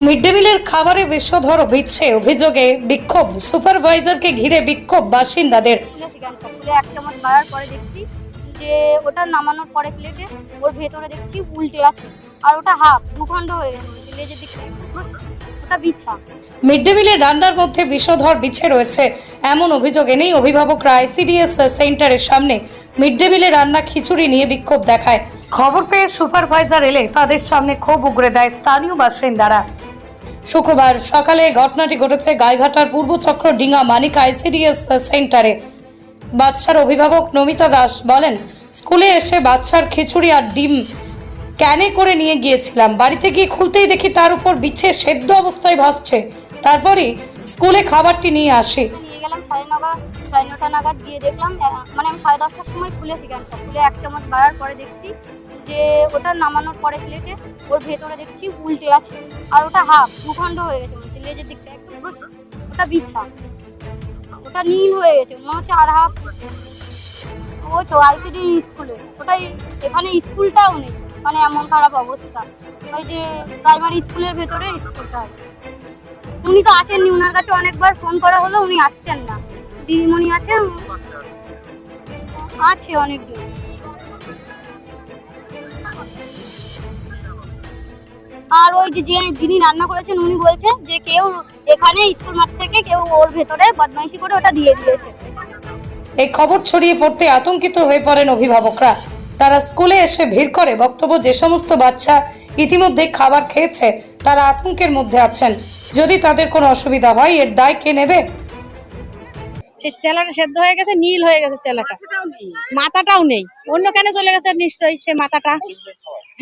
Mid day মিলের খাবারে বিষধর বিচ্ছে অভিযোগে বিক্ষোভ। সুপারভাইজারকে ঘিরে বিক্ষোভ বাসিন্দাদের। খুলেছি কেন খুলে এক চামচ বাড়ার পরে দেখছি যে ওটা নামানোর পরে প্লেটে ওর ভেতরে দেখছি উল্টে আছে আর ওটা হাফ দুখণ্ড হয়ে গেছে। লেজের দিকটা ওটা বিছা। মিড ডে মিলের রান্নার মধ্যে বিষধর বিছে রয়েছে। এমন অভিযোগ এনেই অভিভাবকরা আইসিডিএস সেন্টারের সামনে মিড ডে মিলে রান্না খিচুড়ি নিয়ে বিক্ষোভ দেখায়। খবর পেয়ে সুপারভাইজার এলে তাদের সামনে ক্ষোভ উগরে দেয় স্থানীয় বাসিন্দারা। শুক্রবার সকালে ঘটনাটি ঘটেছে গাইঘাটার পূর্বচক্র ডিঙ্গা মানিক আইসিডিএস সেন্টারে। বাচ্চার অভিভাবক নমিতা দাস বলেন, স্কুলে এসে বাচ্চার খিচুড়ি আর ডিম ক্যানে করে নিয়ে গিয়েছিলাম। বাড়িতে গিয়ে খুলতেই দেখি তার উপর বিচ্ছে সেদ্ধ অবস্থায় ভাসছে। তারপরই স্কুলে খাবারটি নিয়ে আসি। সাড়ে নটা নাগাদ গিয়ে দেখলাম মানে আমি সাড়ে দশটার সময় খুলেছি কেন খুলে এক চামচ বাড়ার পরে দেখছি যে ওটা নামানোর পরে প্লেটে ওর ভেতরে দেখছি উল্টে আছে। আর ওটা হাফ দুখণ্ড হয়ে গেছে বলছে লেজের দিকটা পুরো ওটা বিছা। ওটা নীল হয়ে গেছে, মনে হচ্ছে আর হাফ ওই তো আইসিডি স্কুলে, ওটাই এখানে স্কুলটাও নেই মানে এমন খারাপ অবস্থা। ওই যে প্রাইমারি স্কুলের ভেতরে স্কুলটা। উনি তো আসেননি ওনার কাছে অনেকবার ফোন করা হলো, উনি আসছেন না। দিদিমণি আছে? আছে অনেকজন। আর ওই যে যিনি রান্না করেছেন, উনি বলছেন যে কেউ এখানে স্কুল মাঠ থেকে কেউ ওর ভেতরে বদমাইশি করে ওটা দিয়ে দিয়েছে। এই খবর ছড়িয়ে পড়তে আতঙ্কিত হয়ে পড়েন অভিভাবকরা। তারা স্কুলে এসে ভিড় করে বক্তব্য যে সমস্ত বাচ্চা ইতিমধ্যে খাবার খেয়েছে, তারা আতঙ্কের মধ্যে আছেন। যদি তাদের কোনো অসুবিধা হয়, এর দায় কে নেবে? সে চেলাটা সেদ্ধ হয়ে গেছে নীল হয়ে গেছে চেলাটা। মাথাটাও নেই। অন্য কেন চলে গেছে নিশ্চয়ই সে মাথাটা।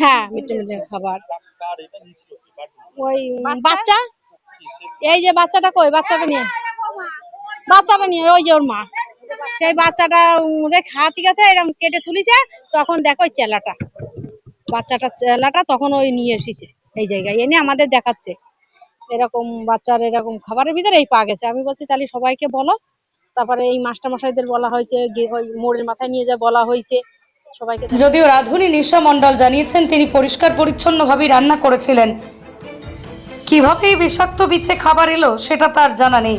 হ্যাঁ মিড ডে খাবার। ওই বাচ্চা? এই যে বাচ্চাটা কই? বাচ্চাটা নিয়ে। বাচ্চাটা নিয়ে ওই যে ওর মা। সেই বাচ্চাটা রেখে হাতি গেছে এরকম কেটে তুলিছে তখন দেখো ওই চেলাটা। বাচ্চাটা চেলাটা তখন ওই নিয়ে এসেছে এই জায়গায়। এনে আমাদের দেখাচ্ছে। এরকম বাচ্চার এরকম খাবারের ভিতরে এই পা গেছে। আমি বলছি তাহলে সবাইকে বলো তারপরে এই মাস্টার মশাইদের বলা হয়েছে ওই মোড়ের মাথায় নিয়ে যা বলা হয়েছে। সবাইকে যদিও রাধুনী নিশা মন্ডল জানিয়েছেন তিনি পরিষ্কার পরিচ্ছন্নভাবেই রান্না করেছিলেন। কীভাবে এই বিষাক্ত বিছে খাবার এলো সেটা তার জানা নেই।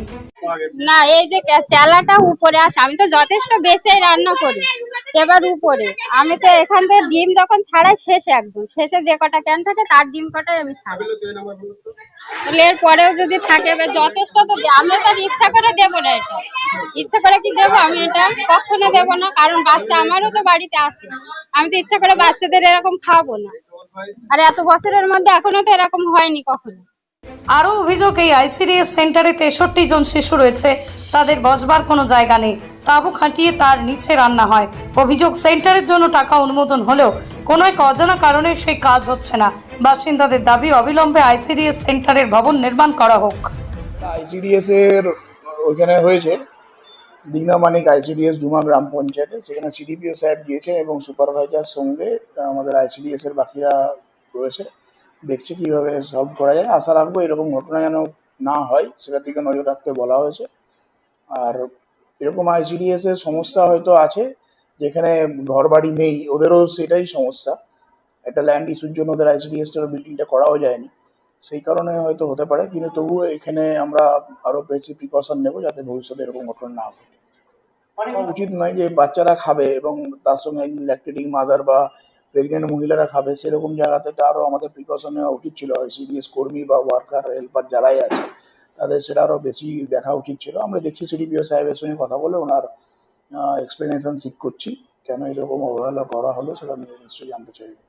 না এই যে চালাটা উপরে আছে আমি তো যথেষ্ট বেশি রান্না করি। এবার উপরে। আমি তো এখান থেকে ডিম যখন ছাড়াই শেষে একদম। শেষে যে কটা ক্যান থাকে, তার ডিম কটাই আমি তাহলে এর পরেও যদি থাকে, এবার যথেষ্ট তো আমি তো আর ইচ্ছা করে দেবো না এটা। ইচ্ছা করে কি দেবো আমি এটা? কখনো দেবো না, কারণ বাচ্চা আমারও তো বাড়িতে আছে। আমি তো ইচ্ছা করে বাচ্চাদের এরকম খাওয়াবো না। আর এত বছরের মধ্যে এখনও তো এরকম হয়নি কখনো। আরও অভিযোগ, এই আইসিডিএস সেন্টারে তেষট্টি জন শিশু রয়েছে। তাদের বসবার কোনো জায়গা নেই। তাঁবু খাটিয়ে তার নিচে রান্না হয়। অভিযোগ সেন্টারের জন্য টাকা অনুমোদন হলেও কোনো এক অজানা কারণে সেই কাজ হচ্ছে না। বাসিন্দাদের দাবি, অবিলম্বে আইসিডিএস সেন্টারের ভবন নির্মাণ করা হোক। আইসিডিএস এর, ওইখানে হয়েছে দিঘনা মানিক আইসিডিএস ডুমা গ্রাম পঞ্চায়েতে। সেখানে সিডিপিও সাহেব গিয়েছেন এবং সুপারভাইজার সঙ্গে আমাদের আইসিডিএস এর বাকিরা রয়েছে। দেখছে কীভাবে সলভ করা যায়। আশা রাখব এরকম ঘটনা যেন না হয়, সেটার দিকে নজর রাখতে বলা হয়েছে। আর এরকম আইসিডিএস এর সমস্যা হয়তো আছে যেখানে ঘর বাড়ি নেই ওদেরও সেটাই সমস্যা। একটা ল্যান্ড ইস্যুর জন্য ওদের আইসিডিএস বিল্ডিংটা করাও যায়নি। সেই কারণে হয়তো হতে পারে কিন্তু তবুও এখানে আমরা আরও বেশি প্রিকশন নেব যাতে ভবিষ্যতে এরকম ঘটনা না ঘটে। উচিত নয় যে বাচ্চারা খাবে এবং তার সঙ্গে ল্যাকটেটিং মাদার বা প্রেগনেন্ট মহিলারা খাবে সেরকম জায়গাতে তো আরও আমাদের প্রিকশন নেওয়া উচিত ছিল। সিডিএস কর্মী বা ওয়ার্কার হেল্পার যারাই আছে তাদের সেটা আরও বেশি দেখা উচিত ছিল। আমরা দেখছি সিডিপিও সাহেবের সঙ্গে কথা বলে ওনার এক্সপ্লেনেশন সিক করছি। কেন এরকম অবহেলা করা হলো সেটা নিয়ে নিশ্চয়ই জানতে চাইবে।